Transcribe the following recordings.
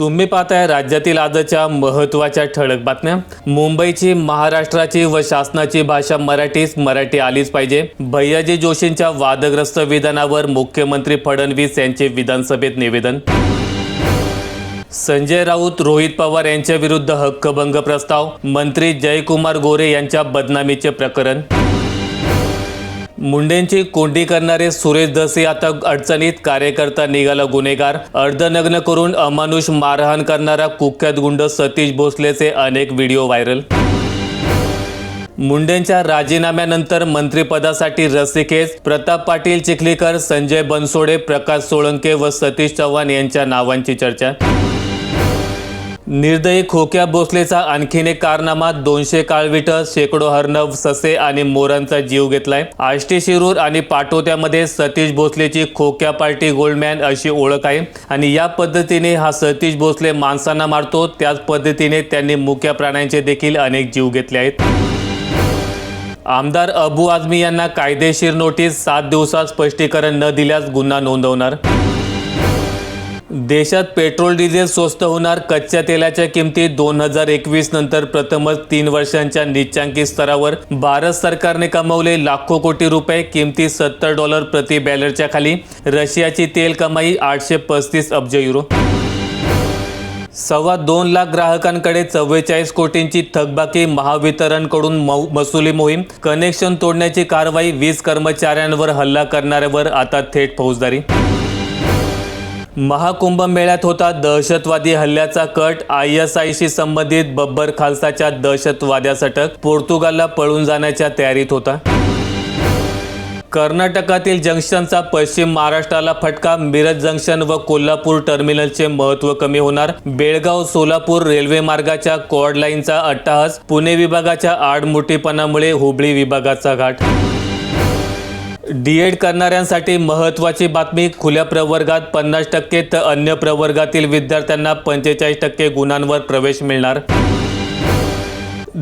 तुम्ही पाहताय राज्यातील आजच्या महत्त्वाच्या ठळक बातम्या. मुंबईची महाराष्ट्राची व शासनाची भाषा मराठीच मराठी आलीच पाहिजे. भैयाजी जोशींच्या वादग्रस्त विधानावर मुख्यमंत्री फडणवीस यांचे विधानसभेत निवेदन. संजय राऊत रोहित पवार यांच्या विरुद्ध हक्कभंग प्रस्ताव. मंत्री जयकुमार गोरे यांच्या बदनामीचे प्रकरण. मुंडेंची कोंडी करणारे सुरेश दसे आता अडचणीत कार्यकर्ता निघाला गुन्हेगार. अर्धनग्न करून अमानुष मारहाण करणारा कुख्यात गुंड सतीश भोसलेचे अनेक व्हिडिओ व्हायरल. मुंडेंच्या राजीनाम्यानंतर मंत्रिपदासाठी रसिकेस प्रताप पाटील चिखलीकर संजय बनसोडे प्रकाश सोळंके व सतीश चव्हाण यांच्या नावांची चर्चा. निर्दयी खोक्या भोसलेचा आणखीन एक कारनामा. दोनशे काळविट शेकडो हर्णव ससे आणि मोरांचा जीव घेतलाय. आष्टी शिरूर आणि पाटोत्यामध्ये सतीश भोसलेची खोक्या पार्टी गोल्डमॅन अशी ओळख आहे. आणि या पद्धतीने हा सतीश भोसले माणसांना मारतो. त्याच पद्धतीने त्यांनी मुक्या प्राण्यांचे देखील अनेक जीव घेतले आहेत. आमदार अबू आझमी यांना कायदेशीर नोटीस सात दिवसात स्पष्टीकरण न दिल्यास गुन्हा नोंदवणार. देशात पेट्रोल डिझेल स्वस्त होणार. कच्च्या तेलाच्या किमती दोन हजार एकवीस नंतर प्रथमच तीन वर्षांच्या निच्चांकी स्तरावर. भारत सरकारने कमवले लाखो कोटी रुपये किमती सत्तर डॉलर प्रति बॅलरच्या खाली. रशियाची तेल कमाई आठशे पस्तीस अब्ज युरो. सव्वा दोन लाख ग्राहकांकडे चव्वेचाळीस कोटींची थकबाकी महावितरणकडून मौ- मोहीम. कनेक्शन तोडण्याची कारवाई वीज कर्मचाऱ्यांवर हल्ला करणाऱ्यावर आता थेट फौजदारी. महाकुंभ मेळ्यात होता दहशतवादी हल्ल्याचा कट. आय एस आयशी संबंधित बब्बर खालसाच्या दहशतवाद्यास अटक पोर्तुगालला पळून जाण्याच्या तयारीत होता. कर्नाटकातील जंक्शनचा पश्चिम महाराष्ट्राला फटका. मिरज जंक्शन व कोल्हापूर टर्मिनलचे महत्त्व कमी होणार. बेळगाव सोलापूर रेल्वे मार्गाच्या कॉर्ड लाईनचा अट्टाहास. पुणे विभागाच्या आडमुठीपणामुळे हुबळी विभागाचा घाट. डी एड करणाऱ्यांसाठी महत्त्वाची बातमी खुल्या प्रवर्गात पन्नास टक्के तर अन्य प्रवर्गातील विद्यार्थ्यांना पंचेचाळीस टक्के गुणांवर प्रवेश मिळणार.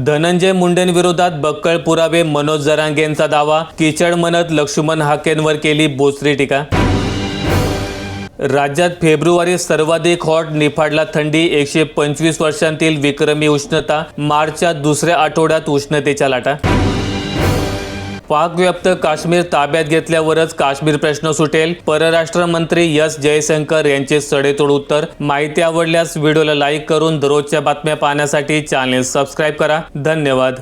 धनंजय मुंडेंविरोधात बक्कळ पुरावे मनोज जरांगेंचा दावा किचड म्हणत लक्ष्मण हाकेंवर केली बोचरी टीका. राज्यात फेब्रुवारी सर्वाधिक हॉट निफाडला थंडी एकशे पंचवीस वर्षांतील विक्रमी उष्णता मार्चच्या दुसऱ्या आठवड्यात उष्णतेच्या लाटा. पाकव्याप्त काश्मीर ताब्यात घेतल्यावरच काश्मीर प्रश्न सुटेल. परराष्ट्र मंत्री एस. जयशंकर यांचे सडेतोड उत्तर. माहिती आवडल्यास व्हिडिओला लाईक करून दररोजच्या बातम्या पाहण्यासाठी चॅनेल सबस्क्राईब करा. धन्यवाद.